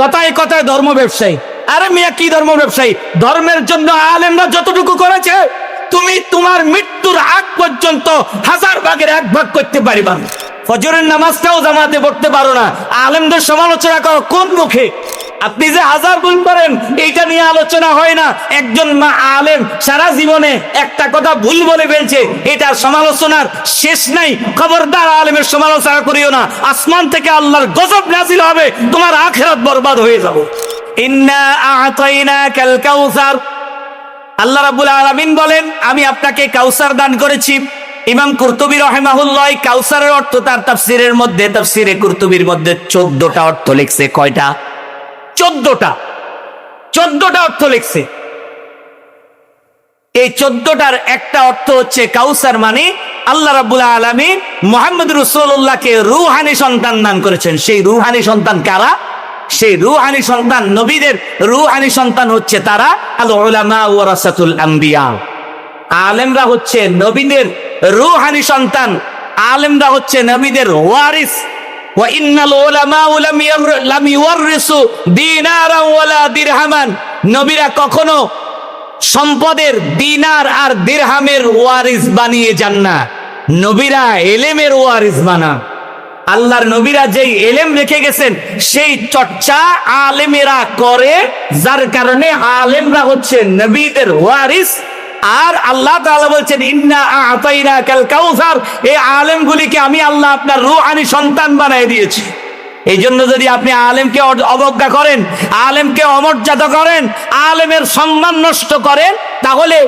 কথায় কথায় ধর্ম ব্যবসায়ী। আরে মিয়া, কি ধর্ম ব্যবসায়ী? ধর্মের জন্য আলেমরা যতটুকু করেছে, তুমি তোমার মৃত্যুর আগ পর্যন্ত হাজার ভাগের এক ভাগ করতে পারিবা। ফজরের নামাজটাও জামাতে পড়তে পারো না। আলেমদের সমালোচনা করো, কোন মুখে? আপনি যে হাজার ভুল করেন, এইটা নিয়ে আলোচনা হয় না। একজন মা আলেম সারা জীবনে একটা কথা ভুল বলে ফেলছে, এটার সমালোচনার শেষ নাই। খবরদার আলেমের সমালোচনা করিও না। আসমান থেকে আল্লাহর গজব নাজিল হবে, তোমার আখেরাত বরবাদ হয়ে যাবে। আল্লাহ রাব্বুল আলামিন বলেন, আমি আপনাকে কাউসার দান করেছি। ইমাম কুরতুবী রহিমাহুল্লাহ কাউসারের অর্থ তার তাফসিরের মধ্যে, তাফসিরে কুরতুবীর মধ্যে চোদ্দটা অর্থ লিখছে। কয়টা? চোদ্দটা। চোদ্দটা অর্থ লিখছে। এই চোদ্দটার একটা অর্থ হচ্ছে কাউসার মানে আল্লাহ রাব্বুল আলামিন মোহাম্মদ রসুল্লাহকে রুহানি সন্তান দান করেছেন। সেই রুহানি সন্তান কারা? সেই রুহানি সন্তান নবীদের রুহানি সন্তান হচ্ছে তারা আল আলেমরা হচ্ছে নবীদের রুহানি সন্তান। আলেমরা হচ্ছে নবীদের ওয়ারিস। ওয়ালা দিরহামান নবীরা কখনো সম্পদের দিনার আর দিরহামের ওয়ারিস বানিয়ে যান না। নবীরা এলেমের ওয়ারিস বানা। আল্লাহর নবীরা যেই এলেম রেখে গেছেন, সেই চর্চা আলেমেরা করে, যার কারণে আলেমরা হচ্ছে নবীদের ওয়ারিস আর আল্লাহ তাআলা বলছেন, ইন্না আতাইনা কাল কাউসার। এই আলেমগুলিকে আমি আল্লাহ আপনার রূহানি সন্তান বানিয়ে দিয়েছি। এই জন্য যদি আপনি আলেমকে অবজ্ঞা করেন, আলেমকে অমর্যাদা করেন, আলেমের সম্মান নষ্ট করেন, তাহলে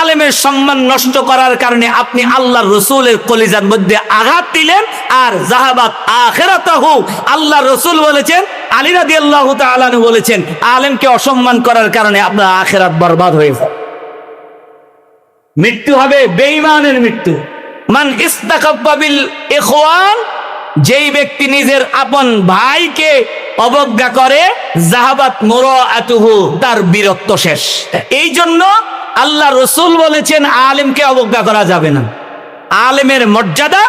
আলেমের সম্মান নষ্ট করার কারণে আপনি আল্লাহ রসুলের কলিজার মধ্যে আঘাত দিলেন। আর জাহাবাত হোক আল্লাহ রসুল বলেছেন, আলী রাদি আল্লাহ তালু বলেছেন, আলেমকে অসম্মান করার কারণে আপনার আখেরাত বরবাদ হয়ে যায়। মৃত্যু হবে বেঈমানের মৃত্যু। মান ইস্তাকাব্বাবিল ইখওয়ান, যেই ব্যক্তি নিজের আপন ভাইকে অবজ্ঞা করে জাহাবাত মোর মুরাআতুহু, তার বীরত্ব শেষ। এই জন্য আল্লাহ রসুল বলেছেন, আলেমকে অবজ্ঞা করা যাবে না। আলেমের মর্যাদা,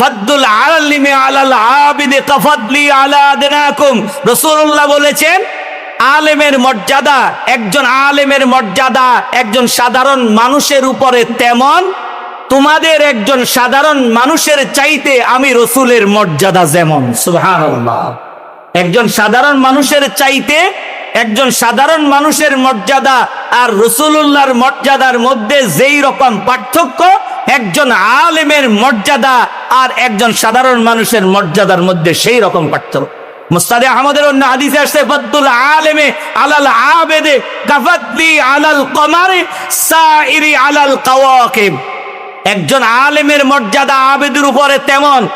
ফাদ্দুল আলিমে আলাল আবিদে কাফাদলি আলা আদনাকুম। রাসূলুল্লাহ বলেছেন আলেমের মর্যাদা, একজন আলেমের মর্যাদা, একজন সাধারণ মানুষের উপরে তেমন, তোমাদের একজন সাধারণ মানুষের চাইতে আমি রসুলের মর্যাদা যেমন। একজন সাধারণ মানুষের চাইতে, একজন সাধারণ মানুষের মর্যাদা আর রসুল্লাহর মর্যাদার মধ্যে যেই রকম পার্থক্য, একজন আলেমের মর্যাদা আর একজন সাধারণ মানুষের মর্যাদার মধ্যে সেই রকম পার্থক্য। মুস্তাদে আহমদের অন্য হাদিসে আসছে, ফদ্দুল আলেমে আলাল আবেদে কাফাতলি আলাল কমারে, সাইরি আলাল কাওয়াকিব। একজন আলেমের মর্যাদা আবেদের উপরে তেমন,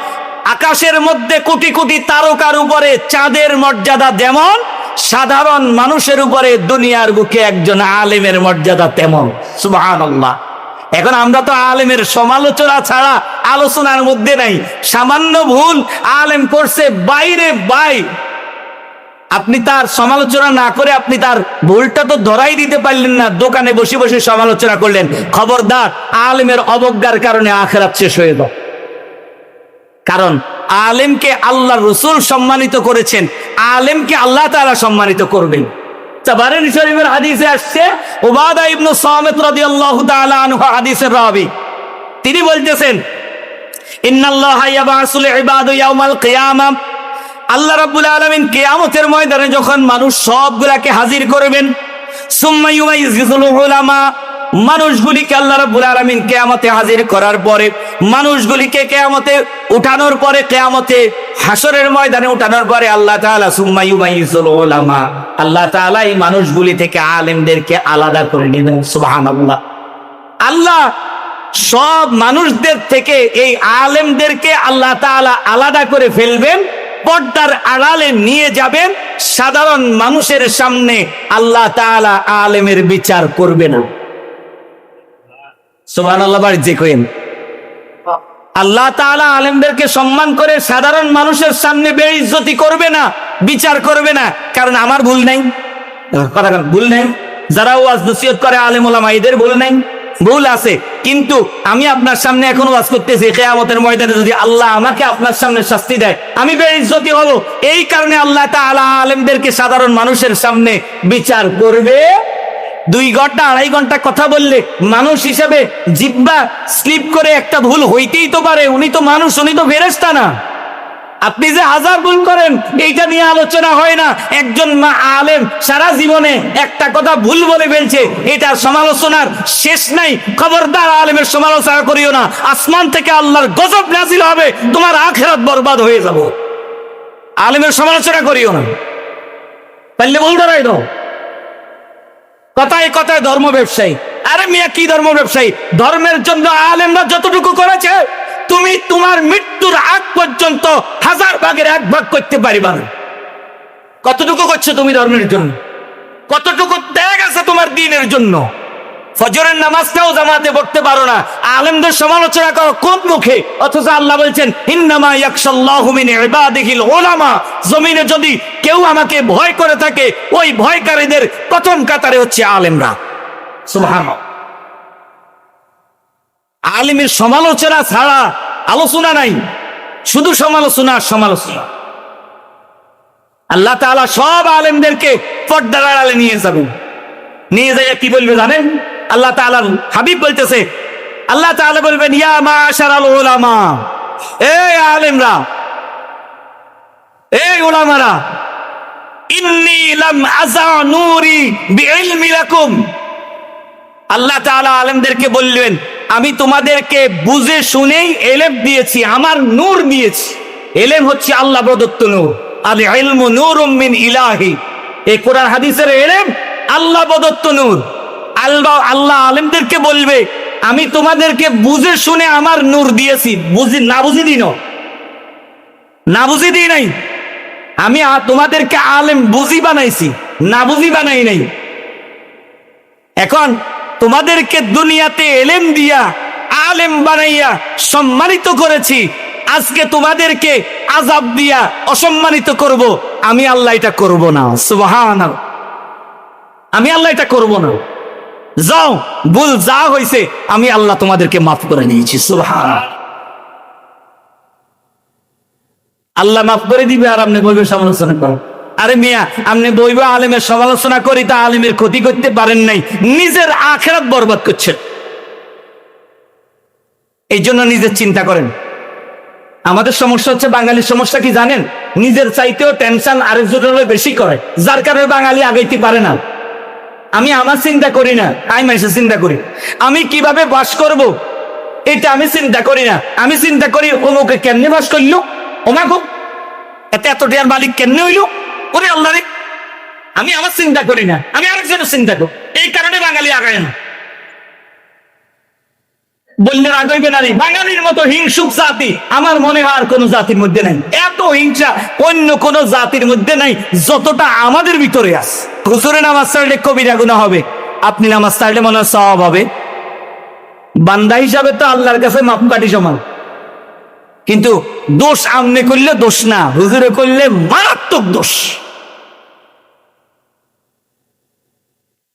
আকাশের মধ্যে কোটি কোটি তারকার উপরে চাঁদের মর্যাদা যেমন, সাধারণ মানুষের উপরে দুনিয়ার বুকে একজন আলেমের মর্যাদা তেমন। সুবহানাল্লাহ। এখন আমরা তো আলেমের সমালোচনা ছাড়া আলোচনার মধ্যে নাই। সামান্য ভুল আলেম করছে বাইরে বাই। আপনি তার সমালোচনা না করে আপনি তার ভুলটা তো ধরাই দিতে পারলেন না, দোকানে বসে বসে সমালোচনা করলেন। খবরদার, আলেমের অবজ্ঞার কারণে আখেরাত শেষ হয়ে গেল। কারণ আলেমকে আল্লাহ রসুল সম্মানিত করেছেন, আলেমকে আল্লাহ তাআলা সম্মানিত করবেন। তাবারানি শরীফের হাদিসে আসছে, উবাদা ইবনু সামিত রাদিয়াল্লাহু তাআলা আনহু হাদিসের রাবি। তিনি বলতেছেন, ইন্নাল্লাহা ইয়াবাসুল ইবাদু ইয়াউমাল কিয়ামাহ আল্লাহ রাব্বুল আলামিন কিয়ামতের ময়দানে যখন মানুষ সবগুলাকে হাজির করবেন, সুম্মা ইউমাইজিজুল উলামা। মানুষগুলিকে আল্লাহ রাব্বুল আলামিন কিয়ামতে হাজির করার পরে, মানুষগুলিকে কিয়ামতে উঠানোর পরে, কিয়ামতে হাসরের ময়দানে উঠানোর পরে আল্লাহ তাআলা সুম্মা ইউমাইজিজুল উলামা, আল্লাহ তাআলা এই মানুষগুলি থেকে আলেমদেরকে আলাদা করে নেবেন সুবহানাল্লাহ। আল্লাহ সব মানুষদের থেকে এই আলেমদেরকে আল্লাহ তাআলা আলাদা করে ফেলবেন, পর্দার আড়ালে নিয়ে যাবেন, সাধারণ মানুষের সামনে আল্লাহ তাআলা আলেমের বিচার করবে না। কইন। আল্লাহ আলেমদেরকে সম্মান করে সাধারণ মানুষের সামনে বেইজ্জতি করবে না বিচার করবে না। কারণ আমার ভুল নাই। কথা ভুল নাই। যারা ওয়াজ নসিহত করে আলেম ওলামা এদের ভুল নাই। ভুল আছে। কিন্তু আমি আপনার সামনে এখন ওয়াজ করতেছি কেয়ামতের ময়দানে যদি আল্লাহ আমাকে আপনার সামনে শাস্তি দেয় আমি বেইজ্জতি হব। এই কারণে আল্লাহ তাআলা আলেমদেরকে সাধারণ মানুষের সামনে বিচার করবে। দুই ঘণ্টা, আড়াই ঘণ্টা কথা বললে মানুষ হিসেবে জিব্বা স্লিপ করে একটা ভুল হইতেই তো পারে। উনি তো মানুষ, উনি তো ফেরেস্তা না। আপনি যে হাজার ভুল করেন, এইটা নিয়ে আলোচনা হয় না। একজন মা আলেম সারা জীবনে একটা কথা ভুল বলে ফেলছে, এটা সমালোচনার শেষ নাই। খবরদার আলেমের সমালোচনা করিও না। আসমান থেকে আল্লাহর গজব নাজিল হবে, তোমার আখেরাত বরবাদ হয়ে যাব। আলেমের সমালোচনা করিও না। পারলে ভুল ধরাই দাও কথায় কথায় ধর্ম ব্যবসায়ী। আরে মিয়া, কি ধর্ম ব্যবসায়ী? ধর্মের জন্য আলেমরা যতটুকু করেছে, তুমি তোমার মৃত্যুর আগ পর্যন্ত হাজার ভাগের এক ভাগ করতে পারিবা না। কতটুকু করছ তুমি ধর্মের জন্য? কতটুকু ত্যাগ আছে তোমার দিনের জন্য? ফজরের নামাজটাও জামাতে পড়তে পারো না। আলেমদের সমালোচনা করো কোন মুখে? অথচ আল্লাহ বলছেন, ইন্নামা ইয়াকশাল্লাহু মিন ইবাদিহিল উলামা। জমিনে যদি কেউ আমাকে ভয় করে থাকে, ওই ভয়কারীদের প্রথম কাতারে হচ্ছে আলেমরা। সুবহানাল্লাহ। আলেমের সমালোচনা ছাড়া আলোচনা নাই। শুধু সমালোচনা আর সমালোচনা। আল্লাহ তাআলা সব আলেমদেরকে পর্দার আড়ালে নিয়ে যাবেন। নিয়ে যাইয়া কি বলবে জানেন? আল্লাহ তাআলার হাবিব বলতেছে, আল্লাহ তাআলা বলবেন, ইয়া মাশারাল উলামা, এই আলেমরা, এই লাকুম। আল্লাহ আলেমদেরকে বললেন, আমি তোমাদেরকে বুঝে শুনেই এলেম দিয়েছি, আমার নূর দিয়েছি। এলেম হচ্ছে আল্লাহ প্রদত্ত নূর। আল ইলাহি। এই কোরআন হাদিসের এলেম আল্লাহ প্রদত্ত নূর। আল্লাহ আল্লাহ আলেমদেরকে বলবে, আমি তোমাদেরকে বুঝে শুনে আমার নূর দিয়েছি। বুঝি, না বুঝি দিন না বুঝি দিই নাই? আমি তোমাদেরকে আলেম বুঝি বানাইছি, না বুঝি বানাই নাই? এখন তোমাদেরকে দুনিয়াতে এলেম দিয়া, আলেম বানাইয়া সম্মানিত করেছি, আজকে তোমাদেরকে আজাব দিয়া অসম্মানিত করব। আমি আল্লাহ এটা করব না সুবহান আমি আল্লাহ এটা করব না। যাও, ভুল যা হয়েছে আমি আল্লাহ তোমাদেরকে মাফ করে নিয়েছি সুবহান আল্লাহ মাফ করে দিবে আর আপনি বইবে সমালোচনা করেন আরে মিয়া, আপনি বইবে আলেমের সমালোচনা করি, তা আলেমের ক্ষতি করতে পারেন নাই, নিজের আখেরাত বরবাদ করছেন। এই জন্য নিজের চিন্তা করেন। আমাদের সমস্যা হচ্ছে বাঙালির সমস্যা কি জানেন? নিজের চাইতেও টেনশন আরেকজনের বেশি করে, যার কারণে বাঙালি আগাইতে পারে না। আমি আমার চিন্তা করি না, আমি মানুষের চিন্তা করি। আমি কীভাবে বাস করব, এটা আমি চিন্তা করি না। আমি চিন্তা করি, অমুকে কেমনে বাস করল? ওমাকো এত এত মালিক কেমনে হইল? ওরে আল্লাহ আমি আমার চিন্তা করি না, আমি আরেকজনের চিন্তা করি। এই কারণে বাঙালি আগায় না। বললে আগাইবে না বাঙালির মতো হিংসুক জাতি, আমার মনে হয় আর কোনো জাতির মধ্যে নাই। এত হিংসা অন্য কোন জাতির মধ্যে নাই, যতটা আমাদের ভিতরে আছে। হুজুরে নামাজ ছাড়লে কবিরা গুণা হবে। আপনি নামাজ ছাড়লে মনে হয় সওয়াব হবে। বান্দা হিসাবে তো আল্লাহর কাছে মাপকাঠি সমান। কিন্তু দোষ আমনে করলে দোষ না, হুজুরে করলে মারাত্মক দোষ।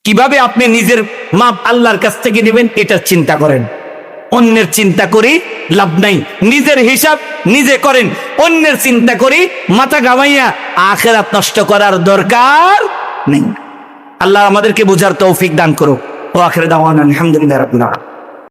কীভাবে আপনি নিজের মাপ আল্লাহর কাছ থেকে নেবেন, এটা চিন্তা করেন। অন্যের চিন্তা করি লাভ নাই। নিজের হিসাব নিজে করেন। অন্যের চিন্তা করি মাথা গামাইয়া আখেরাত নষ্ট করার দরকার নেই। আল্লাহ আমাদেরকে বোঝার তৌফিক দান করো ও আখের দাওয়ান আলহামদুলিল্লাহ রাব্বিল আলামিন।